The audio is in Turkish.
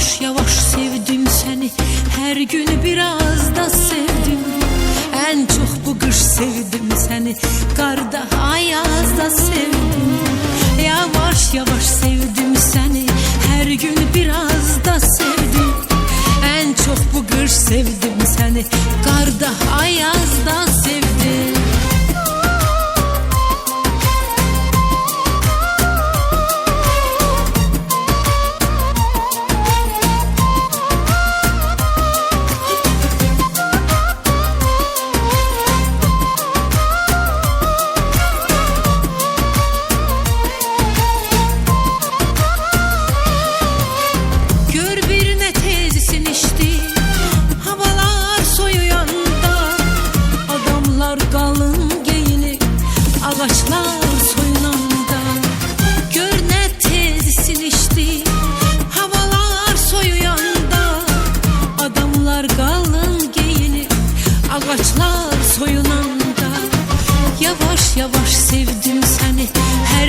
Yavaş yavaş sevdim seni. Her gün biraz da sevdim. En çok bu kış sevdim seni. Karda ayazda sevdim. Yavaş yavaş sevdim seni. Her gün biraz da sevdim. En çok bu kış sevdim seni. Karda ayazda sevdim Ağaçlar soyunanda Gör ne tezsin içti. Havalar soyuyanda Adamlar kalın giyini Ağaçlar soyunanda Yavaş yavaş sevdim seni Her